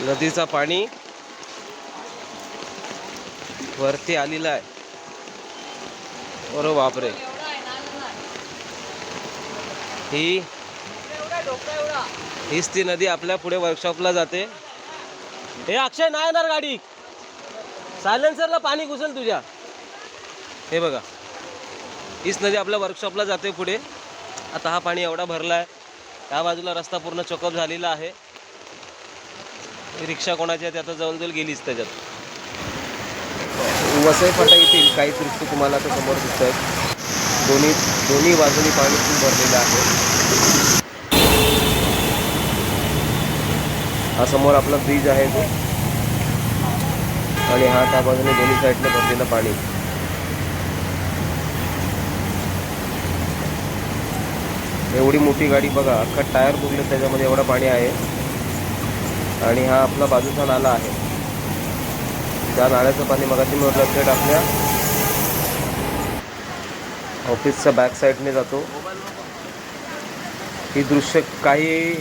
नदीचा पाणी वरती आलेला आहे. अरे बापरे. ही हीच ती नदी आपल्या पुढे वर्कशॉपला जाते. हे अक्षय नाही येणार गाडी. सायलेन्सरला पाणी घुसेल तुझ्या. हे बघा. हीच नदी आपल्या वर्कशॉपला जाते पुढे. आता हा पाणी एवढा भरला आहे त्या बाजूला रस्ता पूर्ण चोकअप झालेला आहे. रिक्षा कोणाची आहे ते आता जवळजवळ गेलीच त्याच्यात. वसई फाटा येथील काही दृष्टी तुम्हाला आता समोर दिसत आहेत दोन्ही दोन्ही बाजूनी पाणी खूप भरलेलं आहे. हा समोर आपला ब्रिज आहे तो. आणि हा त्या बाजूने दोन्ही साईडने भरलेलं पाणी. एवढी मोठी गाडी बघा अख्खा टायर बुगले त्याच्यामध्ये एवढं पाणी आहे. आणि हा आपला बाजूचा नाला आहे. त्या नाल्याचं पाणी मगाशी मी थेट आपल्या ऑफिसच्या बॅक साईडने जातो. ही दृश्य काही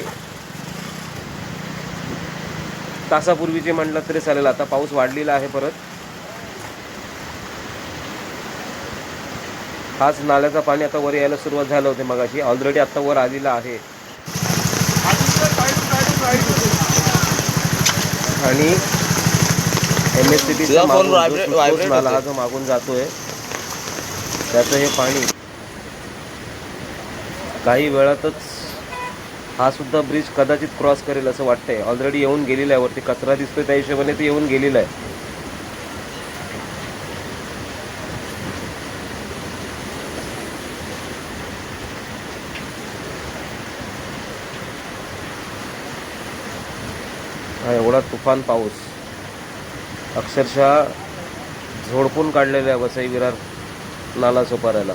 तासापूर्वीचे म्हटलं तरी चालेल. आता पाऊस वाढलेला आहे परत. हाच नाल्याचं पाणी आता वर यायला सुरुवात झालं होते मगाशी. ऑलरेडी आता वर आलेला आहे. आणि एम एस सी नाला हा होतोय. जो मागून जातोय त्याचं हे पाणी काही वेळातच हा सुद्धा ब्रिज कदाचित क्रॉस करेल असं वाटतंय. ऑलरेडी येऊन गेलेला आहे वरती. कचरा दिसतोय त्या हिशोबाने ते येऊन गेलेलं आहे. हा एवढा तुफान पाऊस. अक्षरशः झोडपून काढलेला आहे वसई विरार नाला सोपाऱ्याला.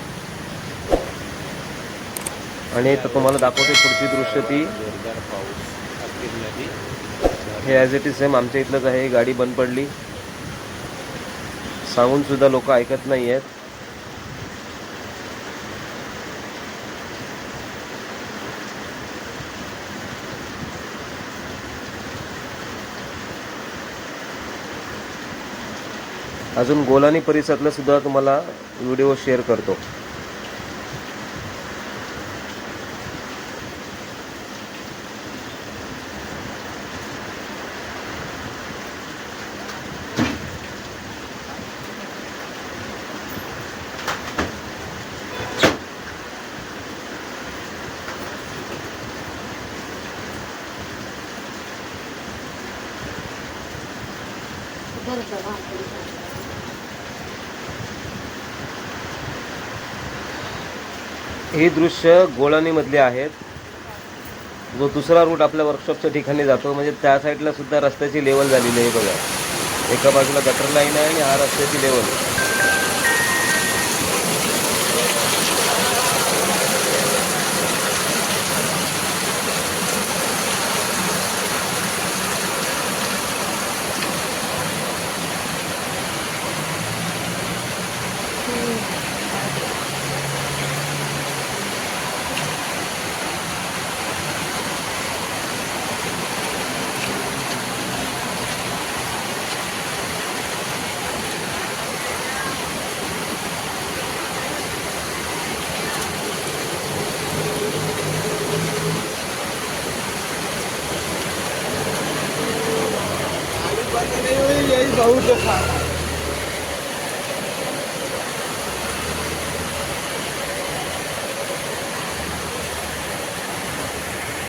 आणि तर तुम्हाला दाखवते पुढची दृश्य ती. हे ॲज इट इज सेम आमच्या इथलंच आहे. गाडी बंद पडली. सांगून सुद्धा लोक ऐकत नाही आहेत अजून गोलानी परिसरातलं सुद्धा तुम्हाला व्हिडिओ शेअर करतो. हे दृश्य गोळानीमधली आहेत जो दुसरा रूट आपल्या वर्कशॉपच्या ठिकाणी जातो म्हणजे त्या साईडला सुद्धा रस्त्याची लेवल झालेली आहे बघा. एका बाजूला गटर लाईन आहे आणि हा रस्त्याची लेवल आहे. 가운 데.